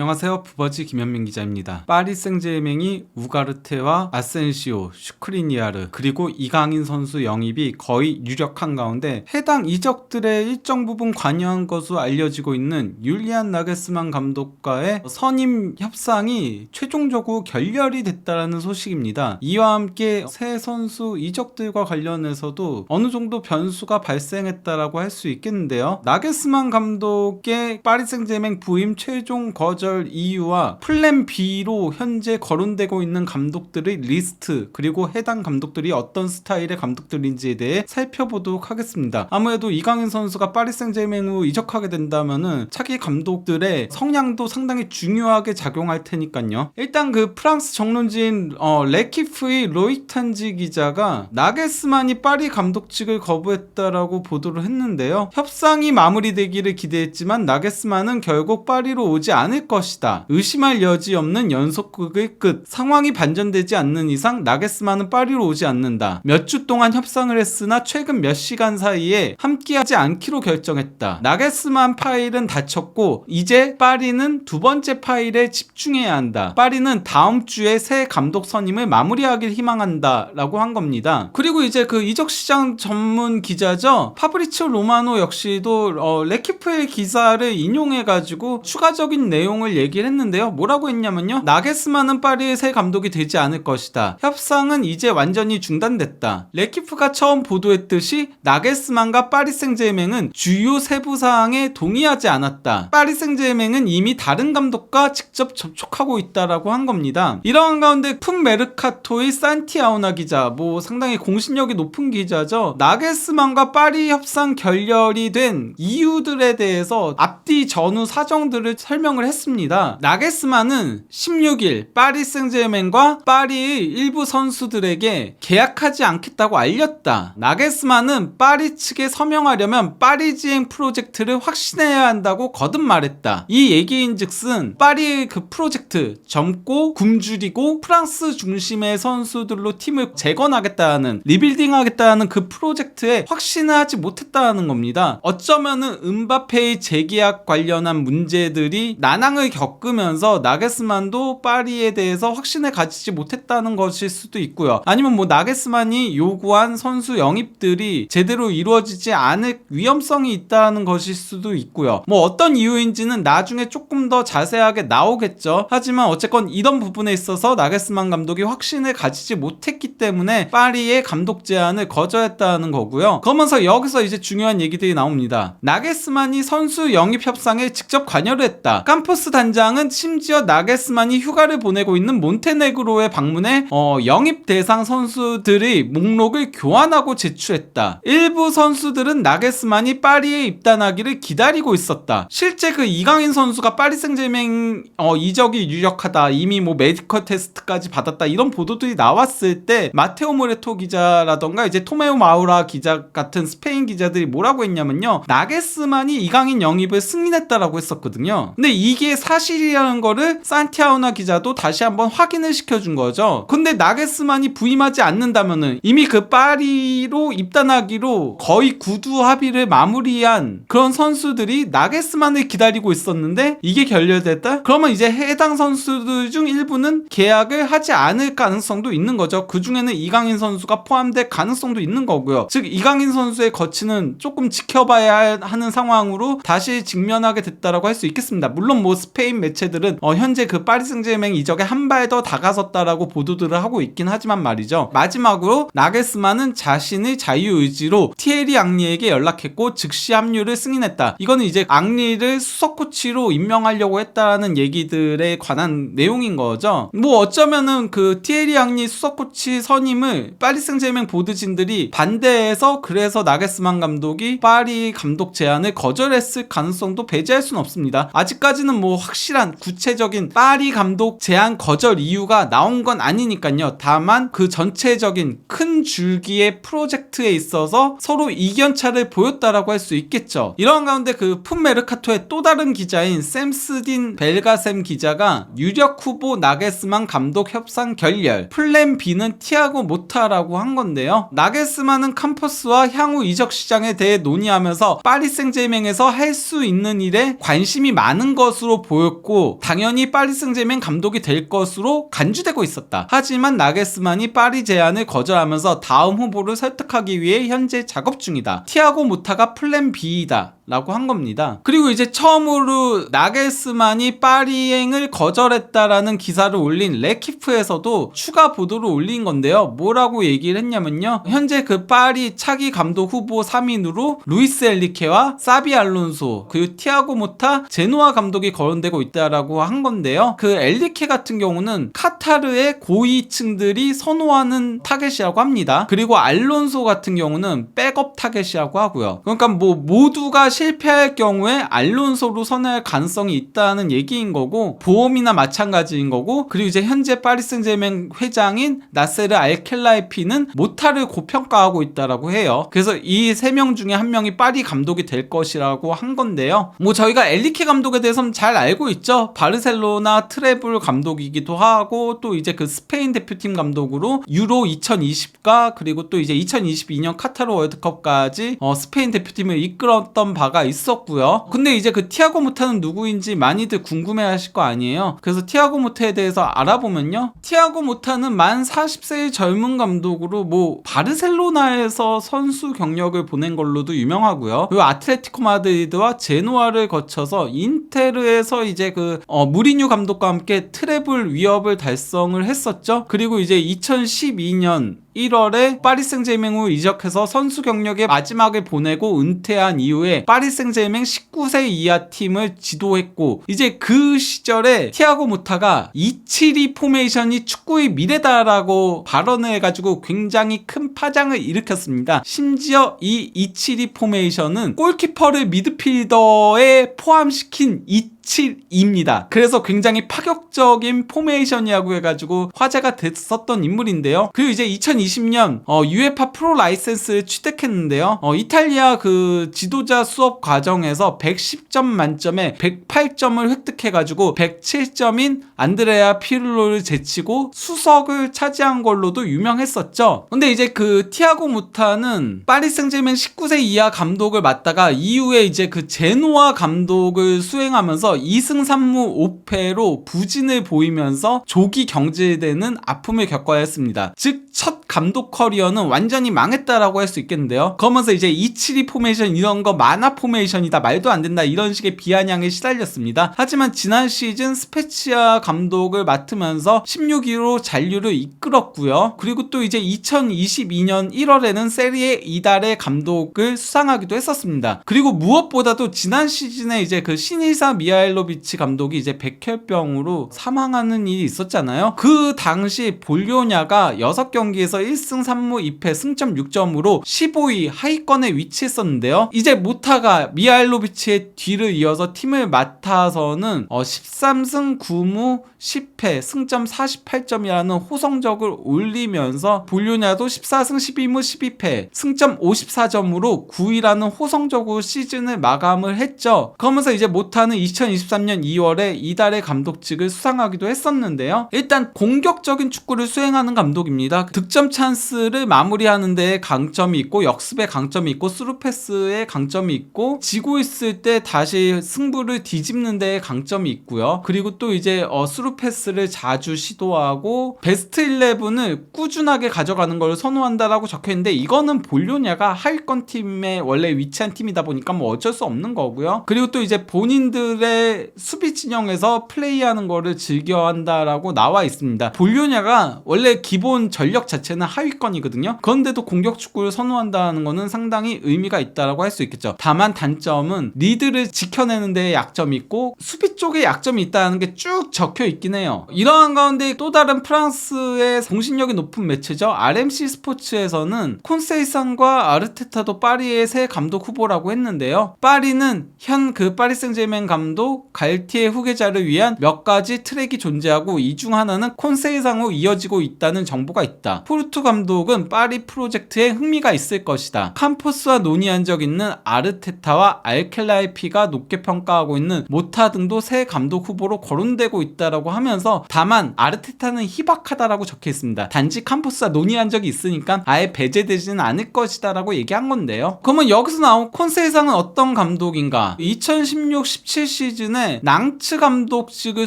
안녕하세요. 부버지 김현민 기자입니다. 파리 생제맹이 우가르테와 아센시오, 슈크리니아르 그리고 이강인 선수 영입이 거의 유력한 가운데 해당 이적들의 일정 부분 관여한 것으로 알려지고 있는 율리안 나게스만 감독과의 선임 협상이 최종적으로 결렬이 됐다라는 소식입니다. 이와 함께 새 선수 이적들과 관련해서도 어느 정도 변수가 발생했다라고 할 수 있겠는데요. 나게스만 감독의 파리 생제맹 부임 최종 거절 이유와 플랜 B로 현재 거론되고 있는 감독들의 리스트 그리고 해당 감독들이 어떤 스타일의 감독들인지에 대해 살펴보도록 하겠습니다. 아무래도 이강인 선수가 파리 생제맹으로 이적하게 된다면은 차기 감독들의 성향도 상당히 중요하게 작용할 테니까요. 일단 그 프랑스 정론지인 어, 레키프의 로이탄지 기자가 나게스만이 파리 감독직을 거부했다라고 보도를 했는데요. 협상이 마무리되기를 기대했지만 나게스만은 결국 파리로 오지 않을 것 이다. 의심할 여지 없는 연속극의 끝. 상황이 반전되지 않는 이상 나게스만은 파리로 오지 않는다. 몇 주 동안 협상을 했으나 최근 몇 시간 사이에 함께하지 않기로 결정했다. 나게스만 파일은 닫혔고 이제 파리는 두 번째 파일에 집중해야 한다. 파리는 다음 주에 새 감독 선임을 마무리하길 희망한다라고 한 겁니다. 그리고 이제 그 이적 시장 전문 기자죠. 파브리치오 로마노 역시도 어, 레키프의 기사를 인용해 가지고 추가적인 내용을 얘기를 했는데요. 뭐라고 했냐면요. 나게스만은 파리의 새 감독이 되지 않을 것이다. 협상은 이제 완전히 중단됐다. 레키프가 처음 보도했듯이 나게스만과 파리 생제맹은 주요 세부 사항에 동의하지 않았다. 파리 생제맹은 이미 다른 감독과 직접 접촉하고 있다라고 한 겁니다. 이러한 가운데 푼 메르카토의 산티아오나 기자, 뭐 상당히 공신력이 높은 기자죠. 나게스만과 파리 협상 결렬이 된 이유들에 대해서 앞뒤 전후 사정들을 설명을 했습니다. 나게스만은 16일 파리 생제맹과 파리의 일부 선수들에게 계약하지 않겠다고 알렸다. 나게스만은 파리 측에 서명하려면 파리 지행 프로젝트를 확신해야 한다고 거듭 말했다. 이 얘기인즉슨 파리의 그 프로젝트 젊고 굶주리고 프랑스 중심의 선수들로 팀을 재건하겠다는 리빌딩하겠다는 그 프로젝트에 확신을 하지 못했다는 겁니다. 어쩌면은 은바페의 재계약 관련한 문제들이 난항을 겪으면서 나게스만도 파리에 대해서 확신을 가지지 못했다는 것일 수도 있고요. 아니면 뭐 나게스만이 요구한 선수 영입들이 제대로 이루어지지 않을 위험성이 있다는 것일 수도 있고요. 뭐 어떤 이유인지는 나중에 조금 더 자세하게 나오겠죠. 하지만 어쨌건 이런 부분에 있어서 나게스만 감독이 확신을 가지지 못했기 때문에 파리의 감독 제안을 거절했다는 거고요. 그러면서 여기서 이제 중요한 얘기들이 나옵니다. 나게스만이 선수 영입 협상에 직접 관여를 했다. 캄퍼스 단장은 심지어 나게스만이 휴가를 보내고 있는 몬테네그로에 방문해 어, 영입 대상 선수들의 목록을 교환하고 제출했다. 일부 선수들은 나게스만이 파리에 입단하기를 기다리고 있었다. 실제 그 이강인 선수가 파리 생제맹 어, 이적이 유력하다. 이미 뭐 메디컬 테스트까지 받았다. 이런 보도들이 나왔을 때 마테오 모레토 기자라던가 이제 토메오 마우라 기자 같은 스페인 기자들이 뭐라고 했냐면요. 나게스만이 이강인 영입을 승인했다라고 했었거든요. 근데 이게 사실이라는 거를 산티아오나 기자도 다시 한번 확인을 시켜준 거죠. 근데 나게스만이 부임하지 않는다면은 이미 그 파리로 입단하기로 거의 구두 합의를 마무리한 그런 선수들이 나게스만을 기다리고 있었는데 이게 결렬됐다? 그러면 이제 해당 선수들 중 일부는 계약을 하지 않을 가능성도 있는 거죠. 그 중에는 이강인 선수가 포함될 가능성도 있는 거고요. 즉 이강인 선수의 거치는 조금 지켜봐야 하는 상황으로 다시 직면하게 됐다라고 할 수 있겠습니다. 물론 뭐 스페인 매체들은 어, 현재 그 파리 생제맹 이적에 한 발 더 다가섰다라고 보도들을 하고 있긴 하지만 말이죠. 마지막으로 나게스만은 자신의 자유 의지로 티에리 앙리에게 연락했고 즉시 합류를 승인했다. 이거는 이제 앙리를 수석 코치로 임명하려고 했다는 얘기들에 관한 내용인 거죠. 뭐 어쩌면은 그 티에리 앙리 수석 코치 선임을 파리 생제맹 보드진들이 반대해서 그래서 나게스만 감독이 파리 감독 제안을 거절했을 가능성도 배제할 수는 없습니다. 아직까지는 뭐 확실한 구체적인 파리 감독 제안 거절 이유가 나온 건 아니니까요. 다만 그 전체적인 큰 줄기의 프로젝트에 있어서 서로 이견차를 보였다라고 할 수 있겠죠. 이러한 가운데 그 푼메르카토의 또 다른 기자인 샘스딘 벨가셈 기자가 유력 후보 나게스만 감독 협상 결렬 플랜 B는 티아고 모타라고 한 건데요. 나게스만은 캠퍼스와 향후 이적 시장에 대해 논의하면서 파리 생제맹에서 할 수 있는 일에 관심이 많은 것으로 보였고 당연히 파리 생제맹 감독이 될 것으로 간주되고 있었다. 하지만 나게스만이 파리 제안을 거절하면서 다음 후보를 설득하기 위해 현재 작업 중이다. 티아고 모타가 플랜 B이다. 라고 한 겁니다. 그리고 이제 처음으로 나겔스만이 파리행을 거절했다라는 기사를 올린 레키프에서도 추가 보도를 올린 건데요. 뭐라고 얘기를 했냐면요. 현재 그 파리 차기 감독 후보 3인으로 루이스 엘리케와 사비 알론소 그리고 티아고 모타 제노아 감독이 거론 되고 있다라고 한 건데요. 그 엘리케 같은 경우는 카타르의 고위층들이 선호하는 타겟이라고 합니다. 그리고 알론소 같은 경우는 백업 타겟이라고 하고요. 그러니까 뭐 모두가 실패할 경우에 알론소로 선회할 가능성이 있다는 얘기인 거고 보험이나 마찬가지인 거고 그리고 이제 현재 파리 생제맹 회장인 나세르 알켈라이피는 모타를 고평가하고 있다라고 해요. 그래서 이 세 명 중에 한 명이 파리 감독이 될 것이라고 한 건데요. 뭐 저희가 엘리케 감독에 대해서는 잘 알고 있죠. 바르셀로나 트래블 감독이기도 하고 또 이제 그 스페인 대표팀 감독으로 유로 2020과 그리고 또 이제 2022년 카타르 월드컵까지 어, 스페인 대표팀을 이끌었던 바가 있었고요. 근데 이제 그 티아고 모타는 누구인지 많이들 궁금해하실 거 아니에요. 그래서 티아고 모타에 대해서 알아보면요. 티아고 모타는 만 40세의 젊은 감독으로 뭐 바르셀로나에서 선수 경력을 보낸 걸로도 유명하고요. 그리고 아틀레티코 마드리드와 제노아를 거쳐서 인테르에서 이제 그 어, 무리뉴 감독과 함께 트래블 위협을 달성을 했었죠. 그리고 이제 2012년 1월에 파리 생제맹으로 이적해서 선수 경력의 마지막을 보내고 은퇴한 이후에 파리 생제맹 19세 이하 팀을 지도했고 이제 그 시절에 티아고 모타가 272 포메이션이 축구의 미래다라고 발언을 해가지고 굉장히 큰 파장을 일으켰습니다. 심지어 이 272 포메이션은 골키퍼를 미드필더에 포함시킨 2 7입니다. 그래서 굉장히 파격적인 포메이션이라고 해가지고 화제가 됐었던 인물인데요. 그리고 이제 2020년 어, UEFA 프로 라이센스를 취득했는데요. 어, 이탈리아 그 지도자 수업 과정에서 110점 만점에 108점을 획득해가지고 107점인 안드레아 피를로를 제치고 수석을 차지한 걸로도 유명했었죠. 근데 이제 그 티아고 무타는 파리 생제맨 19세 이하 감독을 맡다가 이후에 이제 그 제노아 감독을 수행하면서 2승 3무 5패로 부진을 보이면서 조기 경질되는 아픔을 겪어야 했습니다. 즉, 첫 감독 커리어는 완전히 망했다라고 할 수 있겠는데요. 그러면서 이제 272 포메이션 이런 거 만화 포메이션이다 말도 안 된다 이런 식의 비아냥에 시달렸습니다. 하지만 지난 시즌 스페치아 감독을 맡으면서 16위로 잔류를 이끌었고요. 그리고 또 이제 2022년 1월에는 세리에 이달의 감독을 수상하기도 했었습니다. 그리고 무엇보다도 지난 시즌에 이제 그 신이사 미 하일로비치 감독이 이제 백혈병으로 사망하는 일이 있었잖아요. 그 당시 볼료냐가 6경기에서 1승 3무 2패 승점 6점으로 15위 하위권에 위치했었는데요. 이제 모타가 미하일로비치의 뒤를 이어서 팀을 맡아서는 어 13승 9무 10패 승점 48점이라는 호성적을 올리면서 볼료냐도 14승 12무 12패 승점 54점으로 9위라는 호성적으로 시즌을 마감을 했죠. 그러면서 이제 모타는 2023년 2월에 이달의 감독직을 수상하기도 했었는데요. 일단 공격적인 축구를 수행하는 감독입니다. 득점 찬스를 마무리하는 데 강점이 있고 역습에 강점이 있고 스루패스에 강점이 있고 지고 있을 때 다시 승부를 뒤집는 데 강점이 있고요. 그리고 또 이제 어, 스루 패스를 자주 시도하고 베스트 11을 꾸준하게 가져가는 걸 선호한다라고 적혀 있는데 이거는 볼료냐가 하위권 팀에 원래 위치한 팀이다 보니까 뭐 어쩔 수 없는 거고요. 그리고 또 이제 본인들의 수비 진영에서 플레이하는 거를 즐겨 한다라고 나와 있습니다. 볼료냐가 원래 기본 전력 자체는 하위권이거든요. 그런데도 공격 축구를 선호한다는 거는 상당히 의미가 있다라고 할 수 있겠죠. 다만 단점은 리드를 지켜내는 데 약점이 있고 수비 쪽에 약점이 있다는 게 쭉 적혀 있긴 해요. 이러한 가운데 또 다른 프랑스의 공신력이 높은 매체죠. RMC 스포츠에서는 콘세이상과 아르테타도 파리의 새 감독 후보라고 했는데요. 파리는 현 그 파리 생제맹 감독 갈티에 후계자를 위한 몇 가지 트랙이 존재하고 이 중 하나는 콘세이상으로 이어지고 있다는 정보가 있다. 포르투 감독은 파리 프로젝트에 흥미가 있을 것이다. 캠퍼스와 논의한 적 있는 아르테타와 알켈라이피가 높게 평가하고 있는 모타 등도 새 감독 후보로 거론되고 있다라고 하면서 다만 아르테타는 희박하다라고 적혀 있습니다. 단지 캠퍼스와 논의한 적이 있으니까 아예 배제되지는 않을 것이다라고 얘기한 건데요. 그러면 여기서 나온 콘세이상은 어떤 감독인가? 2016-17 시즌 시즌에 낭츠 감독직을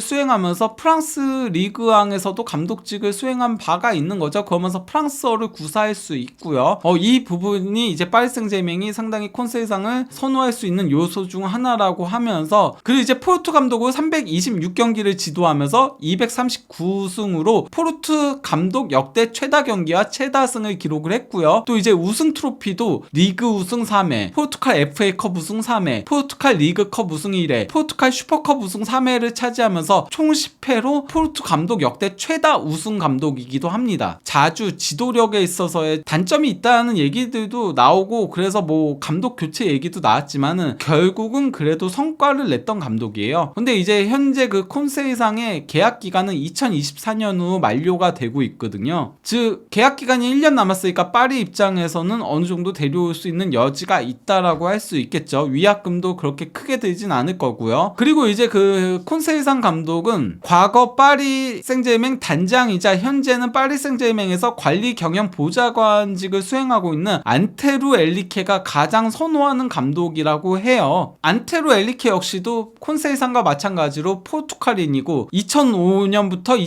수행하면서 프랑스 리그왕에서도 감독직을 수행한 바가 있는 거죠. 그러면서 프랑스어를 구사할 수 있고요. 어, 이 부분이 이제 파리 생제맹이 상당히 콘세이상을 선호할 수 있는 요소 중 하나라고 하면서 그리고 이제 포르투 감독은 326경기를 지도하면서 239승으로 포르투 감독 역대 최다 경기와 최다승을 기록을 했고요. 또 이제 우승 트로피도 리그 우승 3회, 포르투갈 FA컵 우승 3회, 포르투갈 리그컵 우승 1회, 포르투갈 슈퍼컵 우승 3회를 차지하면서 총 10회로 포르투 감독 역대 최다 우승 감독이기도 합니다. 자주 지도력에 있어서의 단점이 있다는 얘기들도 나오고 그래서 뭐 감독 교체 얘기도 나왔지만은 결국은 그래도 성과를 냈던 감독이에요. 근데 이제 현재 그 콘세이상의 계약 기간은 2024년 후 만료가 되고 있거든요. 즉 계약 기간이 1년 남았으니까 파리 입장에서는 어느 정도 데려올 수 있는 여지가 있다라고 할 수 있겠죠. 위약금도 그렇게 크게 들진 않을 거고요. 그리고 이제 그 콘세이상 감독은 과거 파리 생제맹 단장이자 현재는 파리 생제맹에서 관리 경영 보좌관직을 수행하고 있는 안테루 엘리케가 가장 선호하는 감독이라고 해요. 안테루 엘리케 역시도 콘세이상과 마찬가지로 포르투갈인이고 2005년부터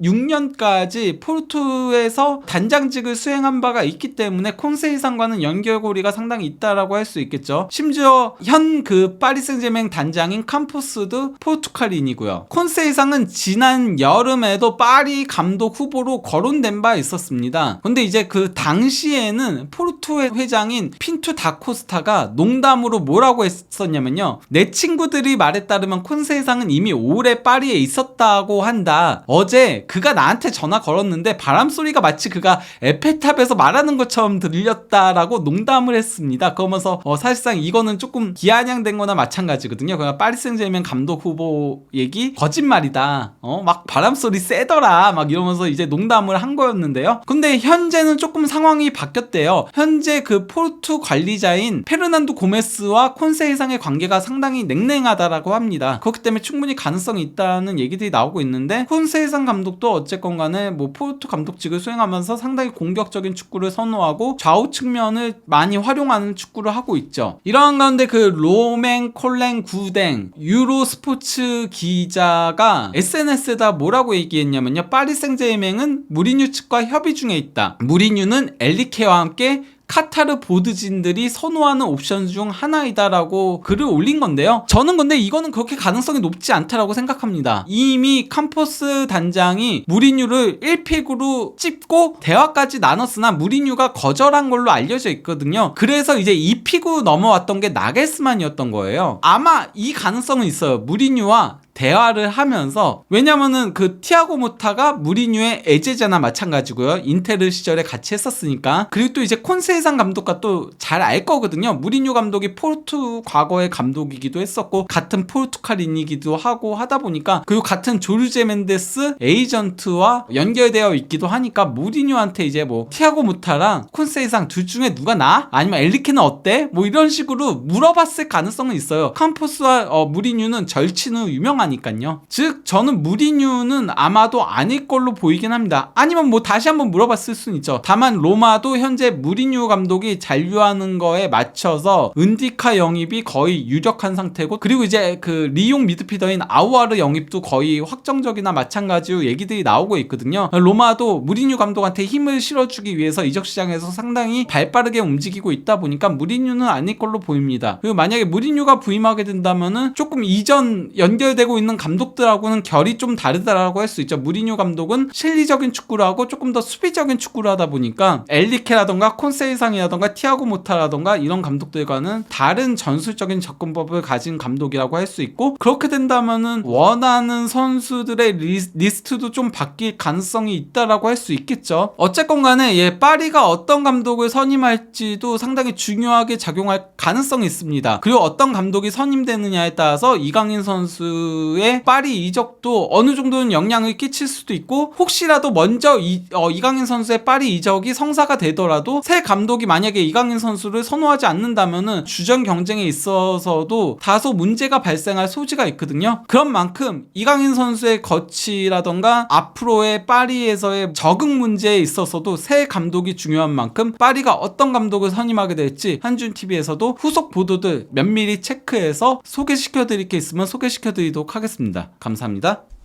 2016년까지 포르투에서 단장직을 수행한 바가 있기 때문에 콘세이상과는 연결고리가 상당히 있다라고 할 수 있겠죠. 심지어 현 그 파리 생제맹 단장인 캄포스도 포르투갈인이고요. 콘세이상은 지난 여름에도 파리 감독 후보로 거론된 바 있었습니다. 근데 이제 그 당시에는 포르투의 회장인 핀투 다코스타가 농담으로 뭐라고 했었냐면요. 내 친구들이 말에 따르면 콘세이상은 이미 오래 파리에 있었다 고 한다. 어제 그가 나한테 전화 걸었는데 바람 소리가 마치 그가 에펠탑에서 말하는 것처럼 들렸다라고 농담을 했습니다. 그러면서 어, 사실상 이거는 조금 기아냥된 거나 마찬가지거든요. 그냥 파리 생제르맹 감독 후보 얘기 거짓말이다. 어, 막 바람 소리 세더라. 막 이러면서 이제 농담을 한 거였는데요. 근데 현재는 조금 상황이 바뀌었대요. 현재 그 포르투 관리자인 페르난도 고메스와 콘세 이상의 관계가 상당히 냉랭하다라고 합니다. 그렇기 때문에 충분히 가능성이 있다는 얘기들이 나오고 있는데 콘세이상 감독도 어쨌건 간에 뭐 포르투 감독직을 수행하면서 상당히 공격적인 축구를 선호하고 좌우 측면을 많이 활용하는 축구를 하고 있죠. 이러한 가운데 그 로맹 콜랭 구댕 유로 스포츠 기자가 SNS에다 뭐라고 얘기했냐면요. 파리 생제맹은 무리뉴 측과 협의 중에 있다. 무리뉴는 엘리케와 함께 카타르 보드진들이 선호하는 옵션 중 하나이다라고 글을 올린 건데요. 저는 근데 이거는 그렇게 가능성이 높지 않다라고 생각합니다. 이미 캄포스 단장이 무리뉴를 1픽으로 찝고 대화까지 나눴으나 무리뉴가 거절한 걸로 알려져 있거든요. 그래서 이제 2픽으로 넘어왔던 게 나겔스만이었던 거예요. 아마 이 가능성은 있어요. 무리뉴와 대화를 하면서 왜냐면은 그 티아고 모타가 무리뉴의 애제자나 마찬가지고요. 인테르 시절에 같이 했었으니까. 그리고 또 이제 콘세이상 감독과 또 잘 알 거거든요. 무리뉴 감독이 포르투 과거의 감독이기도 했었고 같은 포르투갈인이기도 하고 하다 보니까 그리고 같은 조르제 멘데스 에이전트와 연결되어 있기도 하니까 무리뉴한테 이제 뭐 티아고 모타랑 콘세이상 둘 중에 누가 나? 아니면 엘리케는 어때? 뭐 이런 식으로 물어봤을 가능성은 있어요. 캄포스와 어, 무리뉴는 절친 후 유명한 하니까요. 즉 저는 무리뉴는 아마도 아닐 걸로 보이긴 합니다. 아니면 뭐 다시 한번 물어봤을 수는 있죠. 다만 로마도 현재 무리뉴 감독이 잔류하는 거에 맞춰서 은디카 영입이 거의 유력한 상태고 그리고 이제 그 리용 미드피더인 아우아르 영입도 거의 확정적이나 마찬가지로 얘기들이 나오고 있거든요. 로마도 무리뉴 감독한테 힘을 실어주기 위해서 이적 시장에서 상당히 발빠르게 움직이고 있다 보니까 무리뉴는 아닐 걸로 보입니다. 그리고 만약에 무리뉴가 부임하게 된다면은 조금 이전 연결되고 있는 감독들하고는 결이 좀 다르다라고 할 수 있죠. 무리뉴 감독은 실리적인 축구를 하고 조금 더 수비적인 축구를 하다 보니까 엘리케라던가 콘세이상이라던가 티아고 모타라던가 이런 감독들과는 다른 전술적인 접근법을 가진 감독이라고 할 수 있고 그렇게 된다면은 원하는 선수들의 리스, 트도 좀 바뀔 가능성이 있다라고 할 수 있겠죠. 어쨌건 간에 예, 파리가 어떤 감독을 선임할지도 상당히 중요하게 작용할 가능성이 있습니다. 그리고 어떤 감독이 선임되느냐에 따라서 이강인 선수 선수의 파리 이적도 어느 정도는 영향을 끼칠 수도 있고 혹시라도 먼저 이, 어, 이강인 선수의 파리 이적이 성사가 되더라도 새 감독이 만약에 이강인 선수를 선호하지 않는다면은 주전 경쟁에 있어서도 다소 문제가 발생할 소지가 있거든요. 그런 만큼 이강인 선수의 거치라던가 앞으로의 파리에서의 적응 문제에 있어서도 새 감독이 중요한 만큼 파리가 어떤 감독을 선임하게 될지 한준 TV에서도 후속 보도들 면밀히 체크해서 소개시켜 드릴 게 있으면 소개시켜 드리도록 하겠습니다. 감사합니다.